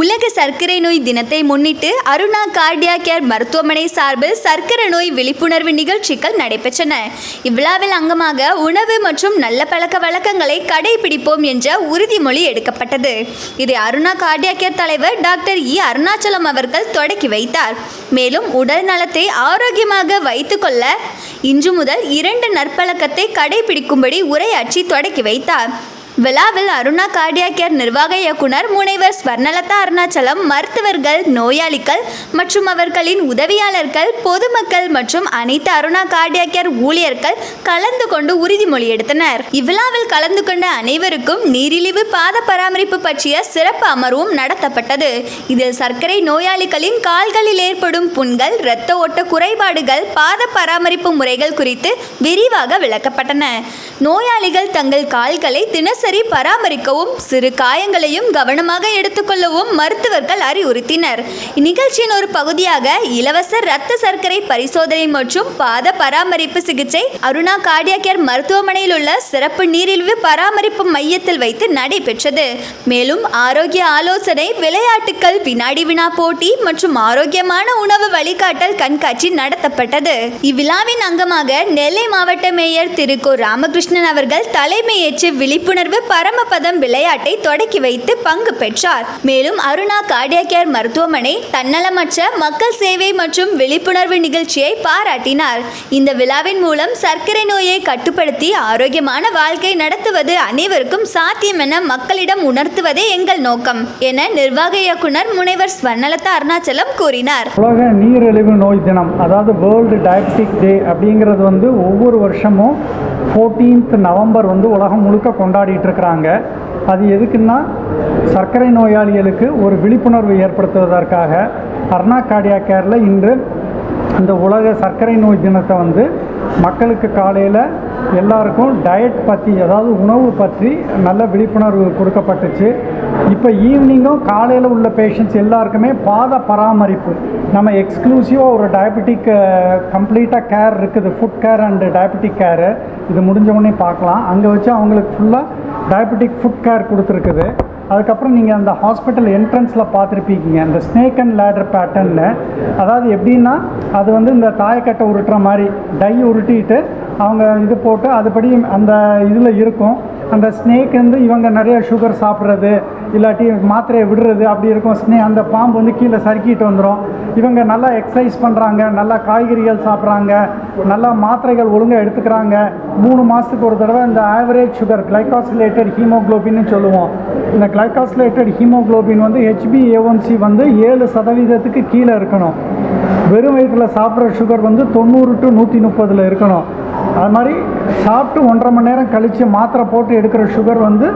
உலக சர்க்கரை நோய் தினத்தை முன்னிட்டு அருணா கார்டியா கேர் மருத்துவமனை சார்பில் சர்க்கரை நோய் விழிப்புணர்வு நிகழ்ச்சிகள் நடைபெற்றன. இவ்விழாவில் அங்கமாக உணவு மற்றும் நல்ல பழக்க வழக்கங்களை கடைபிடிப்போம் என்ற உறுதிமொழி எடுக்கப்பட்டது. இதை அருணா கார்டியா கேர் தலைவர் டாக்டர் இ. அருணாச்சலம் அவர்கள் தொடக்கி வைத்தார். மேலும் உடல் நலத்தை ஆரோக்கியமாக வைத்துக்கொள்ள இன்று முதல் இரண்டு நற்பழக்கத்தை கடைபிடிக்கும்படி உரையாற்றி தொடக்கி வைத்தார். விழாவில் அருணா கார்டியா கேர் நிர்வாக இயக்குனர் முனைவர் ஸ்வர்ணலதா அருணாச்சலம் மருத்துவர்கள் நோயாளிகள் மற்றும் அவர்களின் உதவியாளர்கள் பொதுமக்கள் மற்றும் அனைத்து அருணா கார்டியா கேர் ஊழியர்கள் கலந்து கொண்டு உறுதிமொழி எடுத்தனர். இவ்விழாவில் கலந்து கொண்ட அனைவருக்கும் நீரிழிவு பாத பராமரிப்பு பற்றிய சிறப்பு அமர்வும் நடத்தப்பட்டது. இதில் சர்க்கரை நோயாளிகளின் கால்களில் ஏற்படும் புண்கள் இரத்த ஓட்ட குறைபாடுகள் பாத பராமரிப்பு முறைகள் குறித்து விரிவாக விளக்கப்பட்டன. நோயாளிகள் தங்கள் கால்களை தினசரி பராமரிக்கவும் சிறு காயங்களையும் கவனமாக எடுத்துக்கொள்ளவும் மருத்துவர்கள் அறிவுறுத்தினர். இந்நிகழ்ச்சியின் ஒரு பகுதியாக இலவச இரத்த சர்க்கரை பரிசோதனை மற்றும் பாத பராமரிப்பு சிகிச்சை அருணா கார்டியாகேர் மருத்துவமனையில் உள்ள சிறப்பு நீரிழிவு பராமரிப்பு மையத்தில் வைத்து நடைபெற்றது. மேலும் ஆரோக்கிய ஆலோசனை விளையாட்டுகள் வினாடி வினா போட்டி மற்றும் ஆரோக்கியமான உணவு வழிகாட்டல் கண்காட்சி நடத்தப்பட்டது. இவ்விழாவின் அங்கமாக நெல்லை மாவட்ட மேயர் திரு. கோ. ராமகிருஷ்ணன் அவர்கள் தலைமையேற்று விழிப்புணர்வு பரமபதம் விளையாட்டை தொடக்கி வைத்து பங்கு பெற்றார். மேலும் அருணா கார்டியாகேர் மருத்துவமனை தன்னலமற்ற மக்கள் சேவை மற்றும் விழிப்புணர்வு நிகழ்ச்சியை பாராட்டினார். இந்த விழாவின் மூலம் சர்க்கரை நோயை கட்டுப்படுத்தி ஆரோக்கியமான வாழ்க்கை நடத்துவது அனைவருக்கும் சாத்தியம் என மக்களிடம் உணர்த்துவதே எங்கள் நோக்கம் என நிர்வாக இயக்குனர் முனைவர் ஸ்வர்ணலதா அருணாச்சலம் கூறினார். உலக நீரிழிவு நோய் தினம் அதாவது வேர்ல்டு டயபெட்டிக் டே அப்படிங்கிறது வந்து ஒவ்வொரு வருஷமும் 14th நவம்பர் வந்து உலகம் முழுக்க கொண்டாடிட்டு இருக்கிறாங்க அது எதுக்குன்னா சர்க்கரை நோயாளிகளுக்கு ஒரு விழிப்புணர்வு ஏற்படுத்துவதற்காக அர்ணா கார்டியா கேரில் இன்று இந்த உலக சர்க்கரை நோய் தினத்தை வந்து மக்களுக்கு காலையில் எல்லாருக்கும் டயட் பற்றி அதாவது உணவு பற்றி நல்ல விழிப்புணர்வு கொடுக்கப்பட்டுச்சு. இப்போ ஈவினிங்கும் காலையில் உள்ள பேஷண்ட்ஸ் எல்லாருக்குமே பாத பராமரிப்பு. நம்ம எக்ஸ்க்ளூசிவாக ஒரு டயபெட்டிக் கம்ப்ளீட்டாக கேர் இருக்குது. Foot care and diabetic care இது முடிஞ்ச உடனே பார்க்கலாம். அங்கே வச்சு அவங்களுக்கு ஃபுல்லாக டயபெட்டிக் ஃபுட் கேர் கொடுத்துருக்குது. அதுக்கப்புறம் நீங்கள் அந்த ஹாஸ்பிட்டல் என்ட்ரன்ஸில் பார்த்துருப்பீங்க. இந்த ஸ்னேக் அண்ட் லேடர் பேட்டர்னில் அதாவது எப்படின்னா அது வந்து இந்த தாயக்கட்டை உருட்டுற மாதிரி டை உருட்டிட்டு அவங்க இது போட்டு அதுபடி அந்த இதில் இருக்கும். அந்த ஸ்னேக் வந்து இவங்க நிறைய சுகர் சாப்பிட்றது இல்லாட்டி மாத்திரையை விடுறது அப்படி இருக்கும். ஸ்னே அந்த பாம்பு வந்து கீழே சறுக்கிட்டு வந்துடும் இவங்க நல்லா எக்ஸசைஸ் பண்ணுறாங்க நல்லா காய்கறிகள் சாப்பிட்றாங்க நல்லா மாத்திரைகள் ஒழுங்காக எடுத்துக்கிறாங்க. மூணு மாதத்துக்கு ஒரு தடவை இந்த ஆவரேஜ் சுகர் கிளைகாசிலேட்டட் ஹீமோக்ளோபின்னு சொல்லுவோம். இந்த கிளைகாசிலேட்டட் ஹீமோக்ளோபின் வந்து ஹெச்பிஏஒன்சி வந்து ஏழு சதவீதத்துக்கு கீழே இருக்கணும். வெறும் வயிற்றில் சாப்பிட்ற சுகர் வந்து தொண்ணூறு டு நூற்றி முப்பதில் இருக்கணும். அது மாதிரி சாப்பிட்டு ஒன்றரை மணி நேரம் கழித்து மாத்திரை போட்டு எடுக்கிற சுகர் வந்து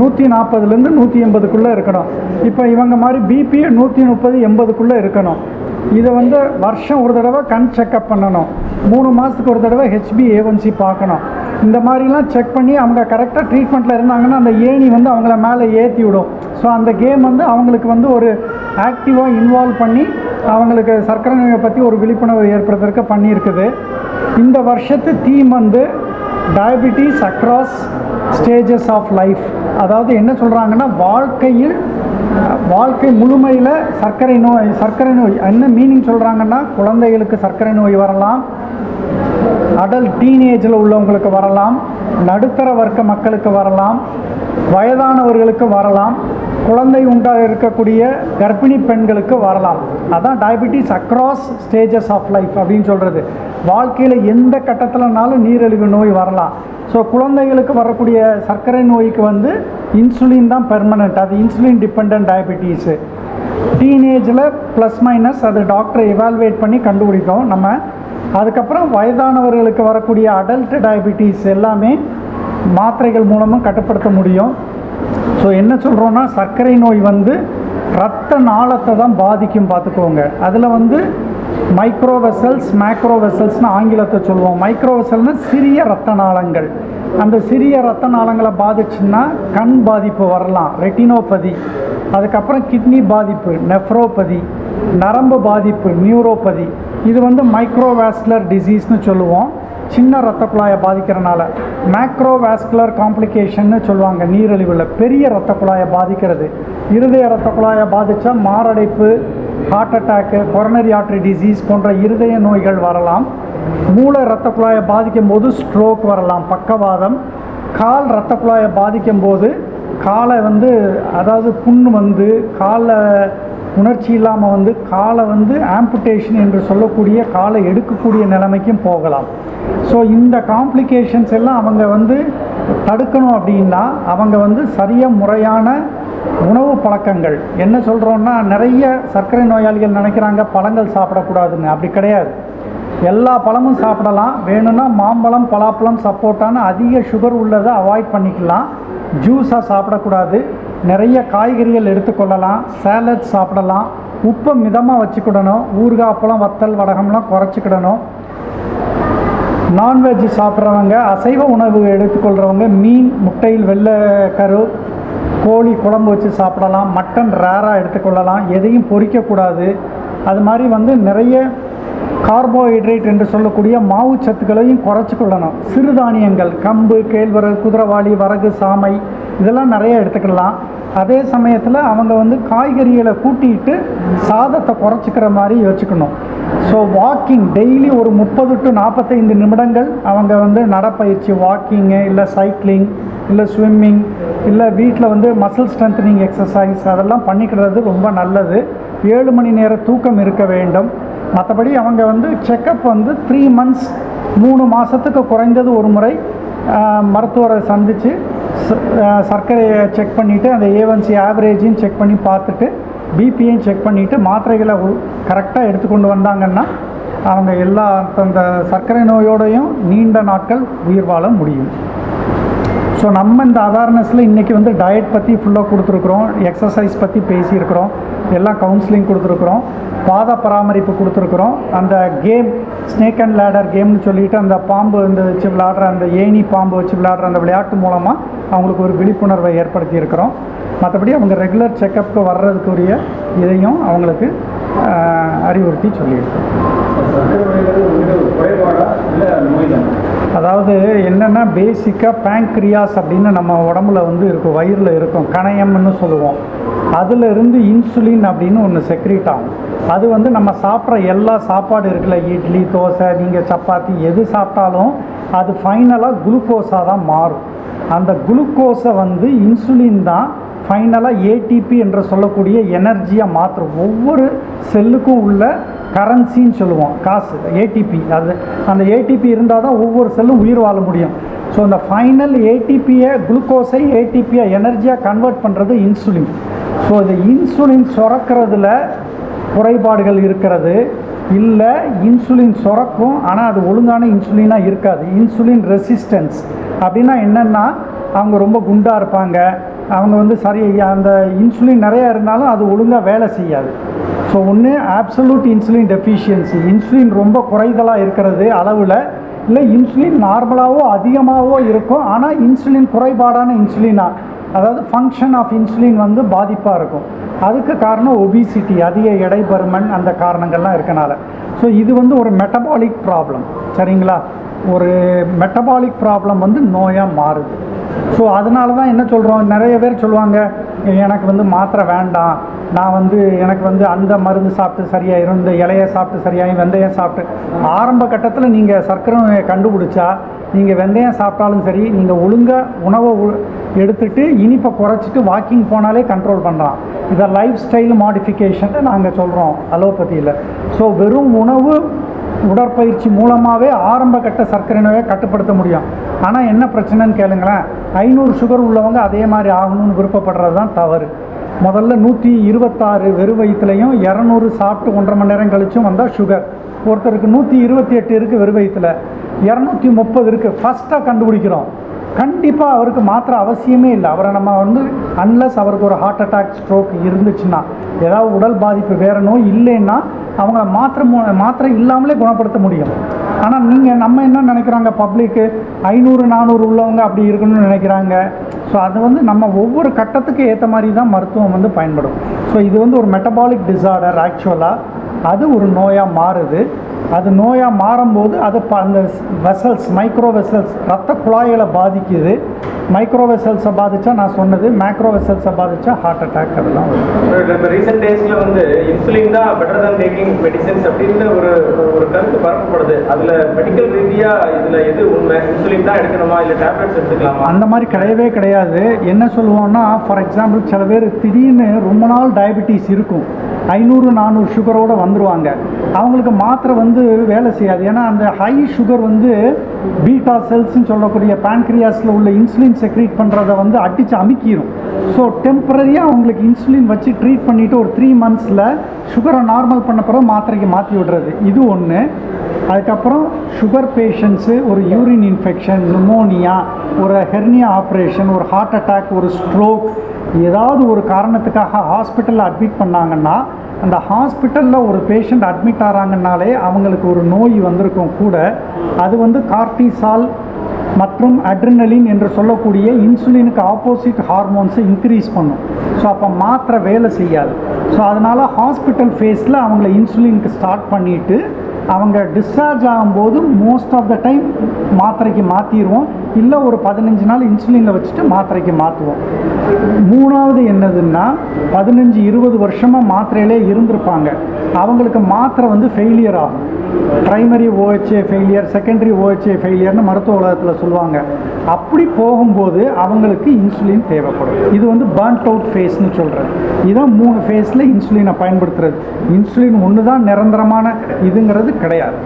நூற்றி நாற்பதுலேருந்து நூற்றி எண்பதுக்குள்ளே இருக்கணும். இப்போ இவங்க மாதிரி பிபி நூற்றி முப்பது எண்பதுக்குள்ளே இருக்கணும். இதை வந்து வருஷம் ஒரு தடவை கண் செக்கப் பண்ணணும். மூணு மாதத்துக்கு ஒரு தடவை ஹெச்பி ஏவன்சி பார்க்கணும். இந்த மாதிரிலாம் செக் பண்ணி அவங்க கரெக்டாக ட்ரீட்மெண்ட்டில் இருந்தாங்கன்னா அந்த ஏணி வந்து அவங்கள மேலே ஏற்றி விடும். ஸோ அந்த கேம் வந்து அவங்களுக்கு வந்து ஒரு ஆக்டிவாக இன்வால்வ் பண்ணி அவங்களுக்கு சர்க்கரை நோயை பற்றி ஒரு விழிப்புணர்வு ஏற்படுத்துறதுக்கு பண்ணியிருக்குது. இந்த வருஷத்து தீம் வந்து diabetes across stages of life அதாவது என்ன சொல்கிறாங்கன்னா வாழ்க்கையில் வாழ்க்கை முழுமையில் சர்க்கரை நோய் சர்க்கரை நோய் என்ன மீனிங் சொல்கிறாங்கன்னா குழந்தைகளுக்கு சர்க்கரை நோய் வரலாம் அடல்ட் டீனேஜில் உள்ளவங்களுக்கு வரலாம் நடுத்தர வர்க்க மக்களுக்கு வரலாம் வயதானவர்களுக்கு வரலாம் குழந்தை உண்டாக இருக்கக்கூடிய கர்ப்பிணி பெண்களுக்கு வரலாம். அதான் diabetes across stages of life அப்படின்னு சொல்கிறது வாழ்க்கையில் எந்த கட்டத்தில்னாலும் நீரிழிவு நோய் வரலாம். ஸோ குழந்தைகளுக்கு வரக்கூடிய சர்க்கரை நோய்க்கு வந்து இன்சுலின் தான் பெர்மனண்ட் அது இன்சுலின் டிபெண்ட் டயபிட்டிஸு டீனேஜில் ப்ளஸ் மைனஸ் அது டாக்டரை எவால்வேட் பண்ணி கண்டுபிடிக்கும் நம்ம. அதுக்கப்புறம் வயதானவர்களுக்கு வரக்கூடிய அடல்ட் டயபிட்டிஸ் எல்லாமே மாத்திரைகள் மூலமும் கட்டுப்படுத்த முடியும். ஸோ என்ன சொல்கிறோன்னா சர்க்கரை நோய் வந்து ரத்த நாளத்தை தான் பாதிக்கும் பார்த்துக்கோங்க. அதில் வந்து மைக்ரோ வெசல்ஸ் மேக்ரோ வெசல்ஸ்னு ஆங்கிலத்தை சொல்லுவோம். மைக்ரோ வெசல்னா சிறிய ரத்த நாளங்கள். அந்த சிறிய ரத்த நாளங்களை பாதிச்சுன்னா கண் பாதிப்பு வரலாம் ரெட்டினோபதி. அதுக்கப்புறம் கிட்னி பாதிப்பு நெஃப்ரோபதி. நரம்பு பாதிப்பு நியூரோபதி. இது வந்து மைக்ரோவாஸ்குலர் டிசீஸ்னு சொல்லுவோம். சின்ன ரத்த குழாயை பாதிக்கிறனால மேக்ரோவாஸ்குலர் காம்ப்ளிகேஷன்னு சொல்லுவாங்க. நீரிழிவில் பெரிய ரத்த குழாயை பாதிக்கிறது. இருதய ரத்த குழாயை பாதித்தா மாரடைப்பு heart attack coronary artery disease போன்ற இருதய நோய்கள் வரலாம். மூளை ரத்த குழாயை பாதிக்கும் போது ஸ்ட்ரோக் வரலாம். பக்கவாதம். கால் ரத்த குழாயை பாதிக்கும் போது காலை வந்து அதாவது புண்ணு வந்து காலை உணர்ச்சி இல்லாமல் வந்து காலை வந்து ஆம்புட்டேஷன் என்று சொல்லக்கூடிய காலை எடுக்கக்கூடிய நிலைமைக்கும் போகலாம். ஸோ இந்த காம்ப்ளிகேஷன்ஸ் எல்லாம் அவங்க வந்து தடுக்கணும் அப்படின்னா அவங்க வந்து சரியாக முறையான உணவு பழக்கங்கள். என்ன சொல்கிறோன்னா நிறைய சர்க்கரை நோயாளிகள் நினைக்கிறாங்க பழங்கள் சாப்பிடக்கூடாதுன்னு. அப்படி கிடையாது. எல்லா பழமும் சாப்பிடலாம். வேணும்னா மாம்பழம் பலாப்பழம் சப்போட்டான்னு அதிக சுகர் உள்ளதை அவாய்ட் பண்ணிக்கலாம். ஜூஸாக சாப்பிடக்கூடாது. நிறைய காய்கறிகள் எடுத்துக்கொள்ளலாம். சேலட் சாப்பிடலாம். உப்பை மிதமாக வச்சுக்கிடணும். ஊறுகாய் அப்பளம் வத்தல் வடகம்லாம் குறைச்சிக்கிடணும். நான்வெஜ் சாப்பிட்றவங்க அசைவ உணவு எடுத்துக்கொள்கிறவங்க மீன் முட்டையில் வெள்ளை கரு கோழி குழம்பு வச்சு சாப்பிடலாம். மட்டன் ரேராக எடுத்துக்கொள்ளலாம். எதையும் பொரிக்கக்கூடாது அது மாதிரி வந்து நிறைய கார்போஹைட்ரேட் என்று சொல்லக்கூடிய மாவு சத்துக்களையும் குறைச்சி கொள்ளணும் சிறுதானியங்கள் கம்பு கேழ்வரகு குதிரவாளி வரகு சாமை இதெல்லாம் நிறைய எடுத்துக்கலாம். அதே சமயத்தில் அவங்க வந்து காய்கறிகளை கூட்டிட்டு சாதத்தை குறைச்சிக்கிற மாதிரி யோசிக்கணும். ஸோ வாக்கிங் டெய்லி ஒரு முப்பது டு நாற்பத்தைந்து நிமிடங்கள் அவங்க வந்து நடைப்பயிற்சி வாக்கிங்கு இல்லை சைக்கிளிங் இல்லை ஸ்விம்மிங் இல்லை வீட்டில் வந்து மசில் ஸ்ட்ரென்த்னிங் எக்ஸசைஸ் அதெல்லாம் பண்ணிக்கிறது ரொம்ப நல்லது. ஏழு மணி நேர தூக்கம் இருக்க வேண்டும். மற்றபடி அவங்க வந்து செக்கப் வந்து த்ரீ மந்த்ஸ் மூணு மாதத்துக்கு குறைந்தது ஒரு முறை மருத்துவரை சந்தித்து சர்க்கரையை செக் பண்ணிவிட்டு அந்த ஏவன்சி ஆவரேஜையும் செக் பண்ணி பார்த்துட்டு பிபியையும் செக் பண்ணிவிட்டு மாத்திரைகளை கரெக்டாக எடுத்துக்கொண்டு வந்தாங்கன்னா அவங்க எல்லா அந்த சர்க்கரை நோயோடையும் நீண்ட நாட்கள் உயிர் வாழ முடியும். ஸோ நம்ம இந்த அவேர்னஸில் இன்றைக்கி வந்து டயட் பற்றி ஃபுல்லாக கொடுத்துருக்குறோம் எக்ஸசைஸ் பற்றி பேசியிருக்கிறோம். எல்லாம் கவுன்சிலிங் கொடுத்துருக்குறோம். பாத பராமரிப்பு கொடுத்துருக்குறோம். அந்த கேம் ஸ்னேக் அண்ட் லேடர் கேம்னு சொல்லிட்டு அந்த பாம்பு இந்த வச்சு விளையாடுற அந்த ஏணி பாம்பு வச்சு விளையாடுற அந்த விளையாட்டு மூலமாக அவங்களுக்கு ஒரு விழிப்புணர்வை ஏற்படுத்தியிருக்கிறோம். மற்றபடி அவங்க ரெகுலர் செக்கப்புக்கு வர்றதுக்குரிய இதையும் அவங்களுக்கு அறிவுறுத்தி சொல்லியிருக்கோம் அதாவது என்னென்னா பேசிக்காக பேங்க்ரியாஸ் அப்படின்னு நம்ம உடம்புல வந்து இருக்கும் வயிறில் இருக்கும் கணையம்னு சொல்லுவோம். அதில் இருந்து இன்சுலின் அப்படின்னு ஒன்று செக்ரீட் ஆகும். அது வந்து நம்ம சாப்பிட்ற எல்லா சாப்பாடு இருக்குல்ல இட்லி தோசை நீங்கள் சப்பாத்தி எது சாப்பிட்டாலும் அது ஃபைனலாக குளுக்கோஸாக தான் மாறும். அந்த குளுக்கோஸை வந்து இன்சுலின் தான் ஃபைனலாக ஏடிபி என்று சொல்லக்கூடிய எனர்ஜியாக மாற்றும் ஒவ்வொரு செல்லுக்கும் உள்ள கரன்சின்னு சொல்லுவோம் காசு ஏடிபி அது அந்த ஏடிபி இருந்தால் தான் ஒவ்வொரு செல்லும் உயிர் வாழ முடியும். ஸோ அந்த ஃபைனல் ஏடிபியை குளுக்கோஸை ஏடிபியை எனர்ஜியாக கன்வெர்ட் பண்ணுறது இன்சுலின் ஸோ இந்த இன்சுலின் சுரக்கிறதுல குறைபாடுகள் இருக்கிறது. இல்லை இன்சுலின் சுரக்கும் ஆனால் அது ஒழுங்கான இன்சுலினாக இருக்காது. இன்சுலின் ரெசிஸ்டன்ஸ் அப்படின்னா என்னென்னா அவங்க ரொம்ப குண்டாக இருப்பாங்க. அவங்க வந்து சரி அந்த இன்சுலின் நிறையா இருந்தாலும் அது ஒழுங்காக வேலை செய்யாது. ஸோ ஒன்று ஆப்சலூட் இன்சுலின் டெஃபிஷியன்சி இன்சுலின் ரொம்ப குறைதலாக இருக்கிறது அளவில். இல்லை இன்சுலின் நார்மலாகவோ அதிகமாகவோ இருக்கும். ஆனால் இன்சுலின் குறைபாடான இன்சுலினா அதாவது ஃபங்க்ஷன் ஆஃப் இன்சுலின் வந்து பாதிப்பாக இருக்கும். அதுக்கு காரணம் ஒபிசிட்டி அதிக எடை பருமன் அந்த காரணங்கள்லாம் இருக்கனால. ஸோ இது வந்து ஒரு மெட்டபாலிக் ப்ராப்ளம் சரிங்களா? ஒரு மெட்டபாலிக் ப்ராப்ளம் வந்து நோயாக மாறுது. ஸோ அதனால தான் என்ன சொல்கிறோம் நிறைய பேர் சொல்லுவாங்க எனக்கு வந்து மாத்திரை வேண்டாம். நான் வந்து எனக்கு வந்து அந்த மருந்து சாப்பிட்டு சரியாயிரும் இந்த இலையை சாப்பிட்டு சரியாயிரும் வெந்தயம் சாப்பிட்டு ஆரம்ப கட்டத்தில் நீங்கள் சர்க்கரை கண்டுபிடிச்சா நீங்கள் வெந்தயம் சாப்பிட்டாலும் சரி நீங்கள் ஒழுங்காக உணவை உ- எடுத்துட்டு இனிப்பை குறைச்சிட்டு வாக்கிங் போனாலே கண்ட்ரோல் பண்ணலாம் இதை லைஃப் ஸ்டைல் மாடிஃபிகேஷன் நாங்கள் சொல்கிறோம் அலோபதியில் ஸோ வெறும் உணவு உடற்பயிற்சி மூலமாகவே ஆரம்ப கட்ட சர்க்கரை நோயை கட்டுப்படுத்த முடியும். ஆனால் என்ன பிரச்சனைன்னு கேளுங்களேன். ஐநூறு சுகர் உள்ளவங்க அதே மாதிரி ஆகணும்னு விருப்பப்படுறது தான் தவறு. முதல்ல நூற்றி இருபத்தாறு வெறும் வயிற்றுலையும் இரநூறு சாப்பிட்டு ஒன்றரை மணி நேரம் கழிச்சும் வந்தால் சுகர் ஒருத்தருக்கு நூற்றி இருபத்தி எட்டு இருக்குது வெறும் வயிற்றுல இரநூத்தி முப்பது இருக்குது ஃபஸ்ட்டாக கண்டுபிடிக்கிறோம். கண்டிப்பாக அவருக்கு மாத்திரை அவசியமே இல்லை. அவரை நம்ம வந்து அன்லஸ் அவருக்கு ஒரு ஹார்ட் அட்டாக் ஸ்ட்ரோக் இருந்துச்சுன்னா ஏதாவது உடல் பாதிப்பு வேற நோய் இல்லைன்னா அவங்கள மாத்திரை மாத்திரை இல்லாமலே குணப்படுத்த முடியும். ஆனால் நீங்கள் நம்ம என்ன நினைக்கிறாங்க? பப்ளிக்கு ஐநூறு நானூறு உள்ளவங்க அப்படி இருக்கணும்னு நினைக்கிறாங்க. ஸோ அது வந்து நம்ம ஒவ்வொரு கட்டத்துக்கு ஏற்ற மாதிரி தான் மருத்துவம் வந்து பயன்படும். ஸோ இது வந்து ஒரு மெட்டபாலிக் டிசார்டர் ஆக்சுவலாக அது ஒரு நோயாக மாறுது. அது நோயாக மாறும்போது அது அந்த வெசல்ஸ் மைக்ரோ வெசல்ஸ் ரத்த குழாய்களை பாதிக்குது. மைக்ரோ வெசல்ஸை பாதித்தா நான் சொன்னது மேக்ரோ வெசல்ஸை பாதித்தா ஹார்ட் அட்டாக் அதெல்லாம் வரும். இப்போ ரீசெண்ட் டேஸ்ல வந்து இன்சுலின் தான் பெட்டர் than டேக்கிங் மெடிசன்ஸ் அப்படின்னு ஒரு ஒரு கருத்து பரப்பப்படுது. அதுல மெடிக்கல் ரீதியா இதுல எது உண்மை? இன்சுலின் தான் எடுக்கணுமா? இல்ல டேப்லெட்ஸ் எடுத்துக்கலாமா? அந்த மாதிரி கிடையவே கிடையாது. என்ன சொல்லுவோம்னா ஃபார் எக்ஸாம்பிள் சில பேர் திடீர்னு ரொம்ப நாள் டயபிட்டிஸ் இருக்கும். ஐநூறு நானூறு சுகரோடு வந்துடுவாங்க அவங்களுக்கு மாத்திரை வந்து வேலை செய்யாது. ஏன்னா அந்த ஹை சுகர் வந்து பீட்டா செல்ஸ்ன்னு சொல்லக்கூடிய பேன்க்ரியாஸில் உள்ள இன்சுலின் செக்ரீட் பண்ணுறத வந்து அடித்து அமுக்கிடும் ஸோ டெம்பரரியாக அவங்களுக்கு இன்சுலின் வச்சு ட்ரீட் பண்ணிவிட்டு ஒரு த்ரீ மந்த்ஸில் சுகரை நார்மல் பண்ண பிறகு மாத்திரைக்கு மாற்றி விடுறது. இது ஒன்று அதுக்கப்புறம் சுகர் பேஷண்ட்ஸு ஒரு யூரின் இன்ஃபெக்ஷன் நிமோனியா ஒரு ஹெர்னியா ஆப்ரேஷன் ஒரு ஹார்ட் அட்டாக் ஒரு ஸ்ட்ரோக் ஏதாவது ஒரு காரணத்துக்காக ஹாஸ்பிட்டலில் அட்மிட் பண்ணாங்கன்னா அந்த ஹாஸ்பிட்டலில் ஒரு பேஷண்ட் அட்மிட் ஆகிறாங்கனாலே அவங்களுக்கு ஒரு நோய் வந்திருக்கும் கூட. அது வந்து கார்டிசால் மற்றும் அட்ரினலின் என்று சொல்லக்கூடிய இன்சுலினுக்கு ஆப்போசிட் ஹார்மோன்ஸை இன்க்ரீஸ் பண்ணும். ஸோ அப்போ மாத்திரை வேலை செய்யாது. ஸோ அதனால் ஹாஸ்பிட்டல் ஃபேஸில் அவங்கள இன்சுலினுக்கு ஸ்டார்ட் பண்ணிவிட்டு அவங்க டிஸ்சார்ஜ் ஆகும்போது மோஸ்ட் ஆஃப் த டைம் மாத்திரைக்கு மாற்றிடுவோம் இல்லை ஒரு பதினஞ்சு நாள் இன்சுலினில் வச்சுட்டு மாத்திரைக்கு மாற்றுவோம் மூணாவது என்னதுன்னா பதினஞ்சு இருபது வருஷமாக மாத்திரையிலே இருந்திருப்பாங்க. அவங்களுக்கு மாத்திரை வந்து ஃபெயிலியர் ஆகும். Primary OHA failure secondary OHA ஃபெயிலியர்னு மருத்துவ உலகத்தில் சொல்லுவாங்க. அப்படி போகும்போது அவங்களுக்கு இன்சுலின் தேவைப்படும். இது வந்து பர்ன்ட் அவுட் ஃபேஸ்னு சொல்கிறது இதான் மூணு ஃபேஸில் இன்சுலினை பயன்படுத்துறது. இன்சுலின் ஒன்று தான் நிரந்தரமான இதுங்கிறது கிடையாது.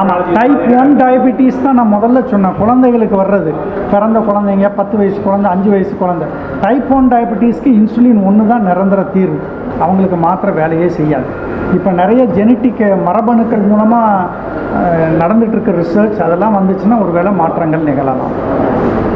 ஆமாம் டைப் ஒன் டயபிட்டிஸ் தான் நான் முதல்ல சொன்னேன். குழந்தைகளுக்கு வர்றது. பிறந்த குழந்தைங்க பத்து வயசு குழந்தை அஞ்சு வயசு குழந்தை. டைப் ஒன் டயபிட்டிஸ்க்கு இன்சுலின் ஒன்று தான் நிரந்தர தீர்வு. அவங்களுக்கு மாத்திர வேலையே செய்யாது. இப்போ நிறைய ஜெனட்டிக் மரபணுக்கள் மூலமாக நடந்துகிட்ருக்க ரிசர்ச் அதெல்லாம் வந்துச்சுன்னா ஒரு வேளை மாற்றங்கள் நிகழலாம்.